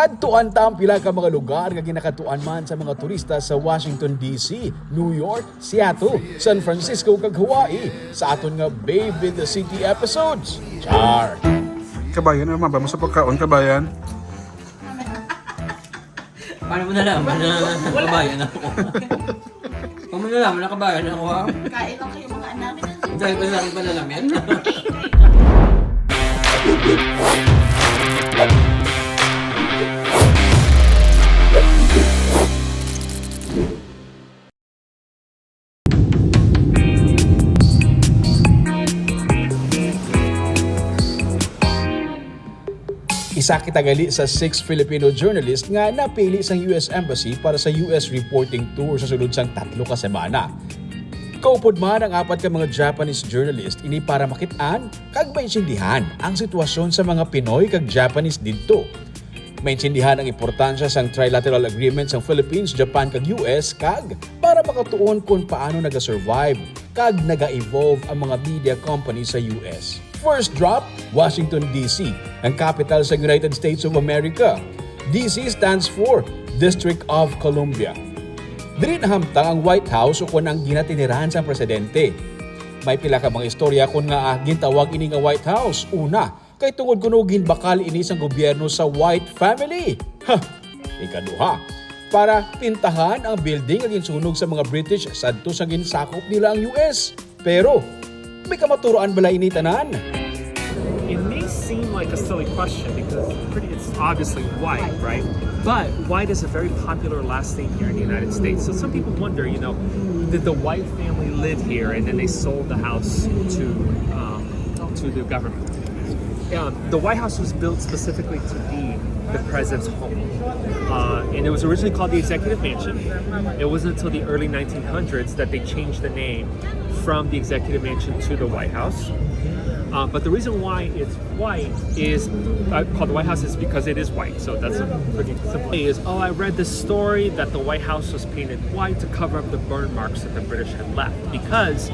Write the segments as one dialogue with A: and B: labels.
A: Kadtuan ta ang pila ka mga lugar nga ginakatuan man sa mga turista sa Washington DC, New York, Seattle, San Francisco kag Hawaii sa aton nga Baby the City episodes. Char!
B: Kabayan naman ba mo sa pagkaon kabayan?
C: Paano mo nalaman na nakabayan ako? Paano mo nalaman na nakabayan ako ha?
D: Kain lang kayo mga anak.
C: Dahil pa sa akin panalamin.
A: Isa kitagali sa six Filipino journalist nga napili sa US Embassy para sa US reporting tour sa sulod sang tatlo ka semana. Kaupod man ang apat ka mga Japanese journalist ini para makitaan kag maintindihan ang sitwasyon sa mga Pinoy kag Japanese didto. Maintindihan ang importansya sang trilateral agreement sang Philippines, Japan kag US kag para makatuon kung paano naga-survive kag naga-evolve ang mga media company sa US. First drop, Washington DC, ang capital sa United States of America. DC stands for District of Columbia. Diri nahamtang ang White House o kung ang ginatinirahan sa presidente. May pila ka mga istorya kung nga ah, gintawag ini nga White House. Una, kay tungod kuno ginbakal ini sang gobyerno sa White Family. Ha! Ikaduha, para pintahan ang building nga ginsunog sa mga British sadto sa ginsakop nila ang US. Pero, may kamaturoan bala ini tanan?
E: It may seem like a silly question because it's, pretty, it's obviously white, right? But white is a very popular last name here in the United States. So some people wonder, you know, did the white family live here and then they sold the house to um, to the government? Um, the White House was built specifically to be the president's home. Uh, and it was originally called the Executive Mansion. It wasn't until the early 1900s that they changed the name from the Executive Mansion to the White House. Uh, but the reason why it's white is uh, called the White House is because it is white. So that's a pretty simple. Is oh, I read this story that the White House was painted white to cover up the burn marks that the British had left because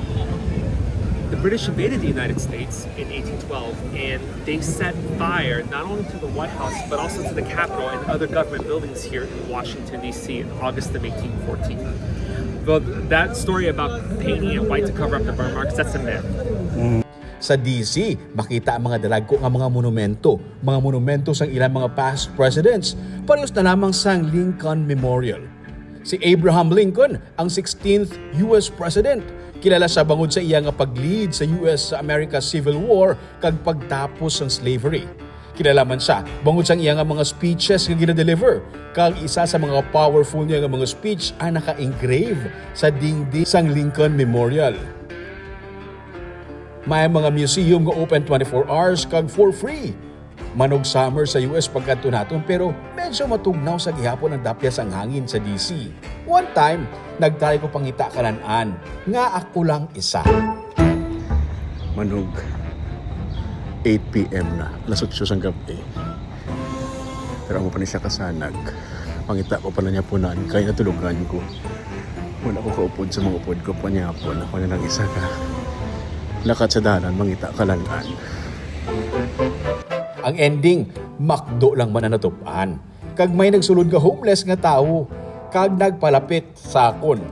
E: the British invaded the United States in 1812 and they set fire not only to the White House but also to the Capitol and other government buildings here in Washington, D.C. in August of 1814. Well, that story about painting it white to cover up the burn marks, that's a myth.
A: Sa DC, makita ang mga dalagko nga mga monumento, mga monumento sang ilang mga past presidents, parehas na lamang sang Lincoln Memorial. Si Abraham Lincoln, ang 16th US President, kilala sa bangod sa iya nga pag-lead sa US sa America Civil War kag pagtapos ng slavery. Kilala man siya bangod sa iya nga mga speeches nga gina-deliver kag isa sa mga powerful niya nga mga speech ang naka-engrave sa dingding sang Lincoln Memorial. May mga museum nga open 24 hours kag for free. Manog summer sa US pagkadto naton pero medyo matugnaw sa gihapon ang dapyas ang hangin sa DC. One time, nagtry ko pangita kalanan nga ako lang isa.
B: Manog. 8pm na. Lasot siya sang gabi. Pero amo pa ni siya kasanag. Pangita ko pala niya punaan kay natulugan ko. Wala ko kaupod sa mga upod ko pa niya po. Ako na lang isa ka. Lakat sa dalan, mangita kalangan.
A: Ang ending, makdo lang man ang natupan. Kag may nagsulod nga homeless nga tao, kag nagpalapit sa akon.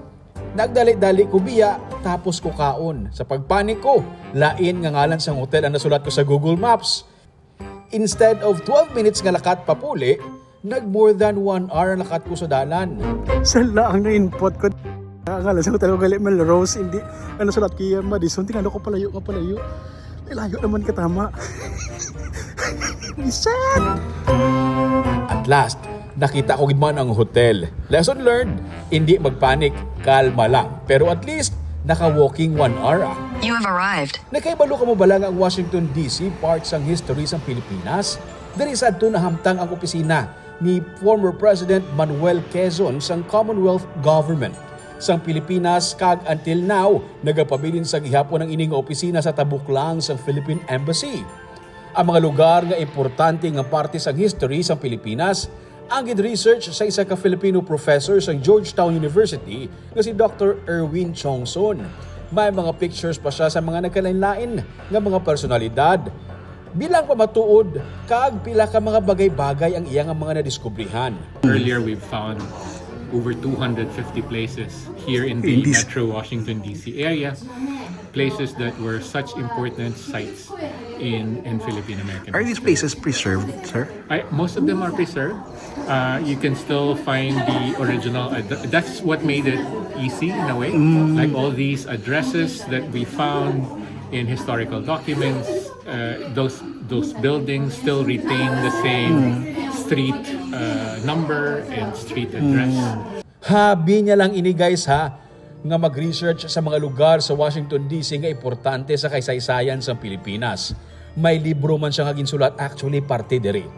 A: Nagdali-dali ko biya, tapos ko kaon. Sa pagpanik ko, lain nga ngalan sa hotel ang nasulat ko sa Google Maps. Instead of 12 minutes nga lakat papuli, nag more than 1 hour ang lakat ko sa dalan.
B: Sala ang na-input ko. Akala sa ko talaga gali Melrose, hindi. Ano sulat kaya Madison, tingnan ko palayo nga palayo. Layo naman katama. Bisan!
A: At last, nakita ko gidman ang hotel. Lesson learned, hindi magpanik, kalma lang. Pero at least, naka-walking 1 hour ah.
F: You have arrived.
A: Nakaibalo ka mo ba lang ang Washington DC parts ang history sa Pilipinas? Diri sa adto nahamtang ang opisina ni former President Manuel Quezon sang Commonwealth Government. Sang Pilipinas kag until now nagapabilin sa gihapon ang ining opisina sa Tabuklang sang Philippine Embassy. Ang mga lugar nga importante nga parte sang history sa Pilipinas ang research sa isa ka Filipino professor sa Georgetown University nga si Dr. Erwin Chongson. May mga pictures pa siya sa mga nagkalain-lain nga mga personalidad. Bilang pamatuod, kaag pila ka mga bagay-bagay ang iyang mga nadiskubrihan.
D: Earlier, we've found over 250 places here in the
B: In this-
D: Metro Washington DC area, places that were such important sites in in Philippine American.
B: Are these places preserved, sir?
D: I, most of them are preserved. Uh, you can still find the original. ad- That's what made it easy in a way. Like all these addresses that we found in historical documents, uh, those those buildings still retain the same street uh, number and street address.
A: Habi niya lang ini guys ha, nga mag-research sa mga lugar sa Washington DC nga importante sa kaysaysayan sa Pilipinas. May libro man siya nga ginsulat actually parte diri.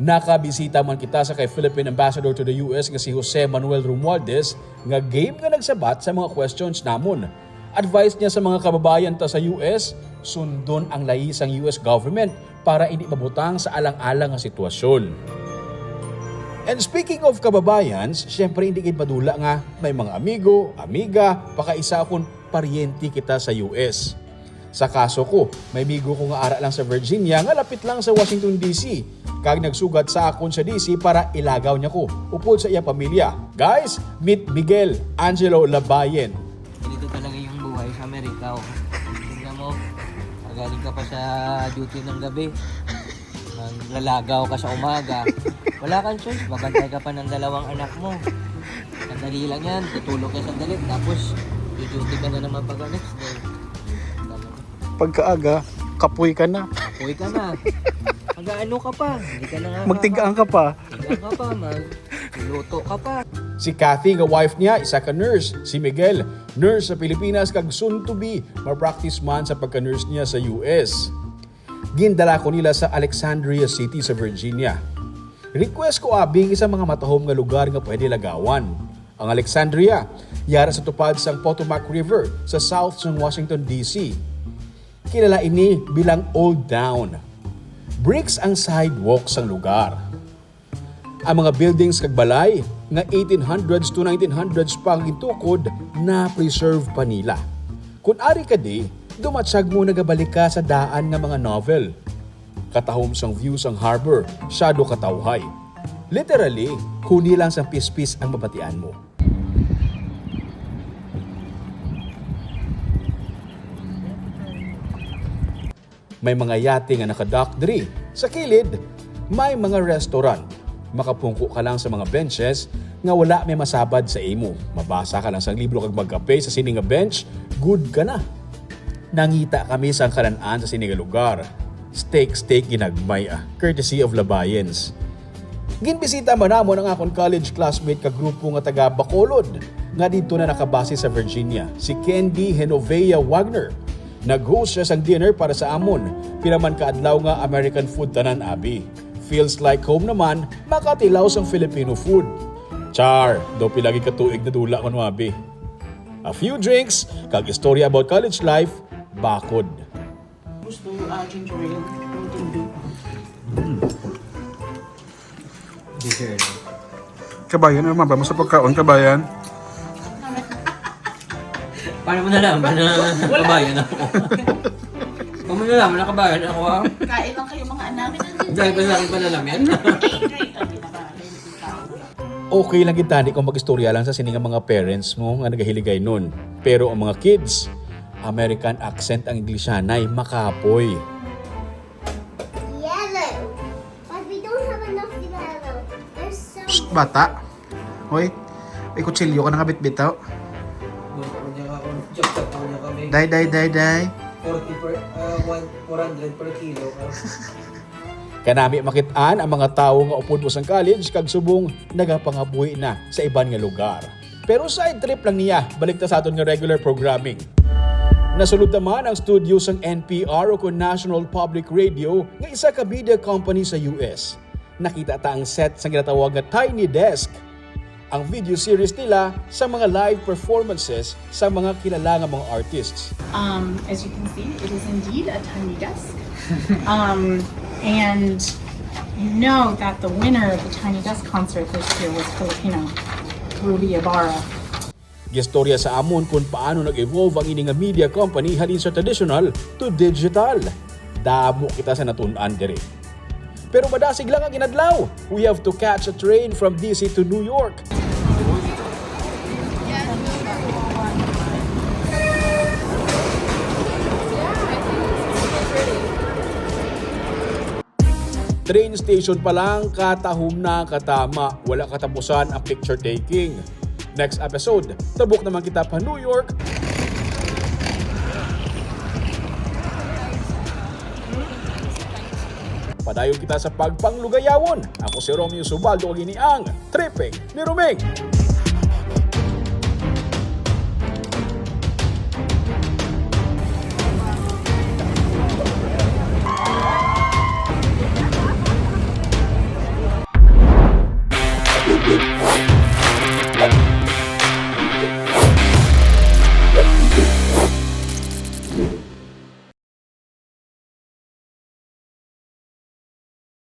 A: Nakabisita man kita sa kay Philippine Ambassador to the US nga si Jose Manuel Romualdez nga game nga nagsabat sa mga questions namon. Advice niya sa mga kababayan ta sa US, sundon ang layi sang US government para hindi mabutang sa alang-alang nga sitwasyon. And speaking of kababayans, syempre hindi kayo padula nga may mga amigo, amiga, pakaisa akong paryente kita sa US. Sa kaso ko, may migo ko nga ara lang sa Virginia nga lapit lang sa Washington DC. Kag nagsugat sa akon sa DC para ilagaw niya ko upod sa iya pamilya. Guys, meet Miguel Angelo Labayen.
C: Magaling ka pa sa duty ng gabi. Lalagaw ka sa umaga. Wala kang choice, babantay ka pa ng dalawang anak mo. Sandali lang yan, tutulog ka sandali. Tapos, duty ka na naman pag next day.
B: Pagkaaga, kapoy ka na.
C: Uwi ka na. Mag-ano ka pa. Hindi ka na nga.
B: Magtigaan ka pa.
C: Tigaan ka pa, mag. Luto ka pa.
A: Si Kathy nga wife niya, isa ka nurse. Si Miguel, nurse sa Pilipinas kag soon to be, ma-practice man sa pagka-nurse niya sa US. Gindala ko nila sa Alexandria City sa Virginia. Request ko abing isa mga matahom nga lugar nga pwede lagawan. Ang Alexandria, yara sa tupad sang Potomac River sa South ng Washington DC. Kilala ini bilang Old Town. Bricks ang sidewalk sang lugar ang mga buildings kag nga 1800s to 1900s pa ang gitukod na preserve pa nila. Kung ari ka di, dumatsyag mo nagabalik ka sa daan nga mga novel. Katahom sang views ang harbor, shadow katawhay. Literally, huni lang sang pispis ang mabatian mo. May mga yate nga nakadock diri. Sa kilid, may mga restaurant. Makapungko ka lang sa mga benches nga wala may masabad sa imo. Mabasa ka lang sa libro kag magkape sa sini nga bench, good ka na. Nangita kami sa kananaan sa sini nga lugar. Steak steak ginagmay ah, courtesy of Labayens. Ginbisita man namon ang akong college classmate ka grupo nga taga Bacolod nga dito na nakabase sa Virginia, si Candy Genovea Wagner. Nag-host siya sang dinner para sa amon, piraman kaadlaw nga American food tanan abi. Feels like home naman, makatilaw sang Filipino food. Char, do pilagi ka tuig na dula kon abi. A few drinks, kag istorya about college life, bakod.
F: Gusto uh, ginger ale. Mountain Dew.
C: Dessert.
B: Kabayan, ano ba mo sa pagkaon, kabayan?
C: Paano mo nalaman na kabayan ako? Paano mo nalaman na kabayan ako?
F: Kain lang kayo mga anak.
C: Dahil ba sa akin panalamin?
F: Great.
A: Okay lang kita kung mag-istorya lang sa sininga mga parents mo nga nagahiligay nun. Pero ang mga kids, American accent ang Inglisyanay, makapoy.
G: Yellow. But we don't have enough yellow. There's some.
B: Psst, bata. Hoy, may kutsilyo ka nakabit bitaw.
C: Chop-chop niya kami.
B: Day, day, day, day.
C: 40 per, uh, 400 per kilo.
A: Kanami makitaan ang mga tao nga upod sa college kag subong nagapangabuhi na sa iban nga lugar. Pero side trip lang niya, balik ta sa aton nga regular programming. Nasulod naman ang studio sang NPR o National Public Radio nga isa ka media company sa US. Nakita ta ang set sa ginatawag nga Tiny Desk. Ang video series nila sa mga live performances sa mga kilala nga mga artists.
H: Um, as you can see, it is indeed a tiny desk. um, and you know that the winner of the Tiny Desk concert this year was Filipino, Ruby Ibarra.
A: Gistorya sa amon kung paano nag-evolve ang ini nga media company halin sa traditional to digital. damo kita sa natunan diri. Pero madasig lang ang inadlaw. We have to catch a train from DC to New York. Train station pa lang, katahom na katama. Wala katapusan ang picture taking. Next episode, tabok naman kita pa New York. Padayon kita sa pagpanglugayawon. Ako si Romeo Subaldo, ang ini ang Tripping ni Romeng.